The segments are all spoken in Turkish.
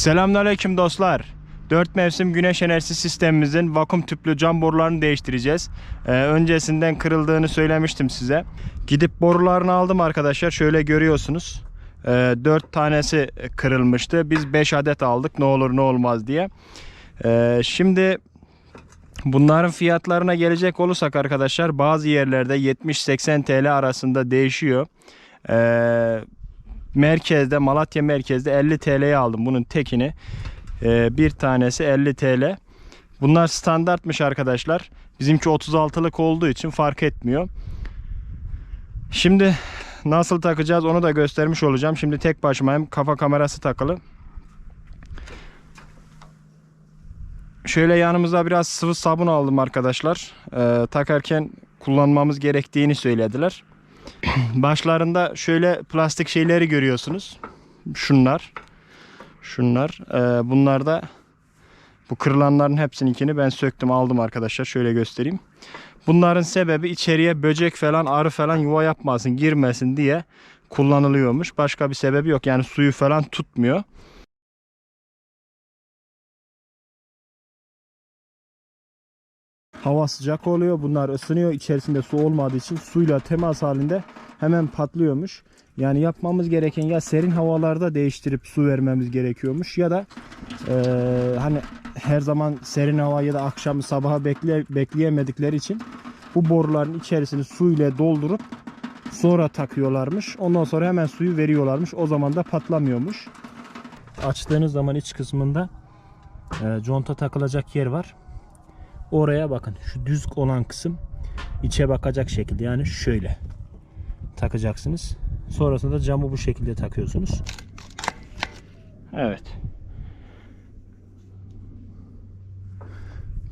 Selamünaleyküm dostlar. 4 mevsim güneş enerjisi sistemimizin vakum tüplü cam borularını değiştireceğiz. Ee, öncesinden kırıldığını söylemiştim size. Gidip borularını aldım arkadaşlar. Şöyle görüyorsunuz. Ee, 4 tanesi kırılmıştı. Biz 5 adet aldık ne olur ne olmaz diye. Ee, şimdi bunların fiyatlarına gelecek olursak arkadaşlar bazı yerlerde 70-80 TL arasında değişiyor. Ee, merkezde Malatya merkezde 50 TL'ye aldım bunun tekini. Ee, bir tanesi 50 TL. Bunlar standartmış arkadaşlar. Bizimki 36'lık olduğu için fark etmiyor. Şimdi nasıl takacağız onu da göstermiş olacağım. Şimdi tek başımayım. Kafa kamerası takılı. Şöyle yanımıza biraz sıvı sabun aldım arkadaşlar. Ee, takarken kullanmamız gerektiğini söylediler. Başlarında şöyle plastik şeyleri görüyorsunuz. Şunlar. Şunlar. Ee, bunlar da bu kırılanların hepsininkini ben söktüm aldım arkadaşlar. Şöyle göstereyim. Bunların sebebi içeriye böcek falan arı falan yuva yapmasın girmesin diye kullanılıyormuş. Başka bir sebebi yok. Yani suyu falan tutmuyor. Hava sıcak oluyor. Bunlar ısınıyor. İçerisinde su olmadığı için suyla temas halinde hemen patlıyormuş. Yani yapmamız gereken ya serin havalarda değiştirip su vermemiz gerekiyormuş ya da eee, hani her zaman serin hava ya da akşam sabaha bekle, bekleyemedikleri için bu boruların içerisini su ile doldurup sonra takıyorlarmış. Ondan sonra hemen suyu veriyorlarmış. O zaman da patlamıyormuş. Açtığınız zaman iç kısmında e, conta takılacak yer var. Oraya bakın. Şu düz olan kısım içe bakacak şekilde. Yani şöyle takacaksınız. Sonrasında da camı bu şekilde takıyorsunuz. Evet.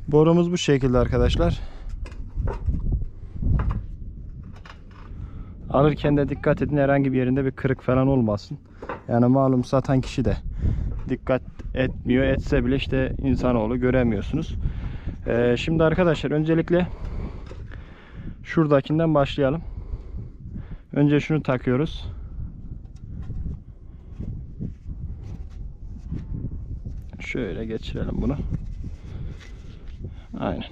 Borumuz bu şekilde arkadaşlar. Alırken de dikkat edin herhangi bir yerinde bir kırık falan olmasın. Yani malum satan kişi de dikkat etmiyor. Etse bile işte insanoğlu göremiyorsunuz. Ee, şimdi arkadaşlar öncelikle şuradakinden başlayalım. Önce şunu takıyoruz. Şöyle geçirelim bunu. Aynen.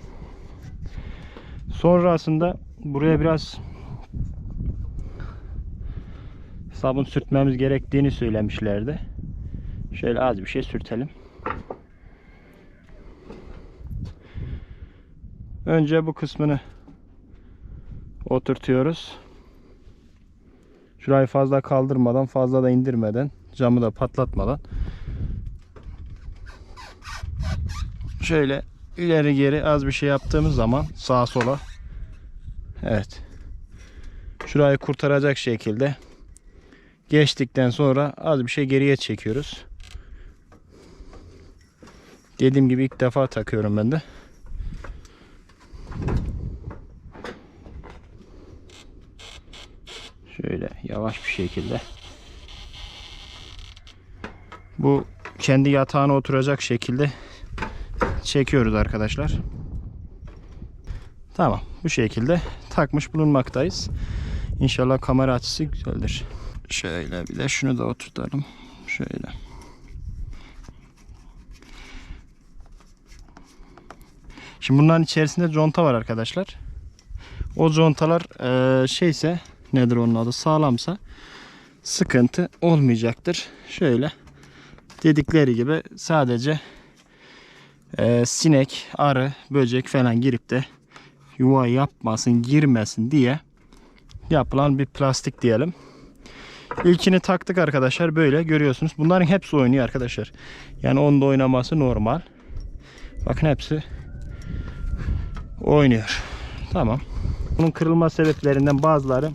Sonrasında buraya biraz sabun sürtmemiz gerektiğini söylemişlerdi. Şöyle az bir şey sürtelim. Önce bu kısmını oturtuyoruz. Şurayı fazla kaldırmadan, fazla da indirmeden, camı da patlatmadan. Şöyle ileri geri az bir şey yaptığımız zaman sağa sola. Evet. Şurayı kurtaracak şekilde geçtikten sonra az bir şey geriye çekiyoruz. Dediğim gibi ilk defa takıyorum ben de. Şöyle yavaş bir şekilde. Bu kendi yatağına oturacak şekilde çekiyoruz arkadaşlar. Tamam. Bu şekilde takmış bulunmaktayız. İnşallah kamera açısı güzeldir. Şöyle bir de şunu da oturtalım. Şöyle. Şimdi bunların içerisinde conta var arkadaşlar. O contalar şeyse nedir onun adı sağlamsa sıkıntı olmayacaktır. Şöyle dedikleri gibi sadece eee, sinek, arı, böcek falan girip de yuva yapmasın, girmesin diye yapılan bir plastik diyelim. İlkini taktık arkadaşlar böyle görüyorsunuz. Bunların hepsi oynuyor arkadaşlar. Yani onda oynaması normal. Bakın hepsi oynuyor. Tamam. Bunun kırılma sebeplerinden bazıları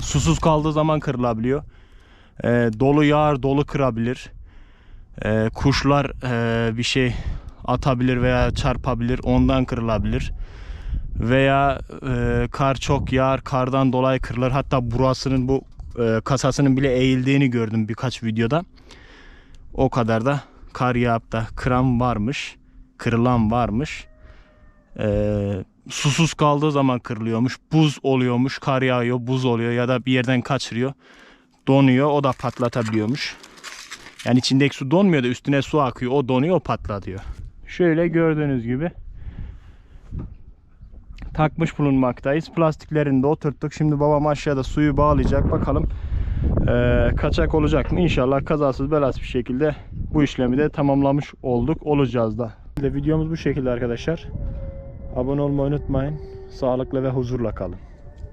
susuz kaldığı zaman kırılabiliyor. Ee, dolu yağar dolu kırabilir. Ee, kuşlar ee, bir şey atabilir veya çarpabilir ondan kırılabilir. Veya ee, kar çok yağar kardan dolayı kırılır. Hatta burasının bu ee, kasasının bile eğildiğini gördüm birkaç videoda. O kadar da kar yağıp da kıran varmış. Kırılan varmış. Ee, susuz kaldığı zaman kırılıyormuş. Buz oluyormuş. Kar yağıyor, buz oluyor ya da bir yerden kaçırıyor. Donuyor. O da patlatabiliyormuş. Yani içindeki su donmuyor da üstüne su akıyor. O donuyor o patlatıyor. Şöyle gördüğünüz gibi takmış bulunmaktayız. Plastiklerini de oturttuk. Şimdi babam aşağıda suyu bağlayacak. Bakalım eee, kaçak olacak mı? İnşallah kazasız belasız bir şekilde bu işlemi de tamamlamış olduk. Olacağız da. Videomuz bu şekilde arkadaşlar. Abone olmayı unutmayın. Sağlıklı ve huzurla kalın.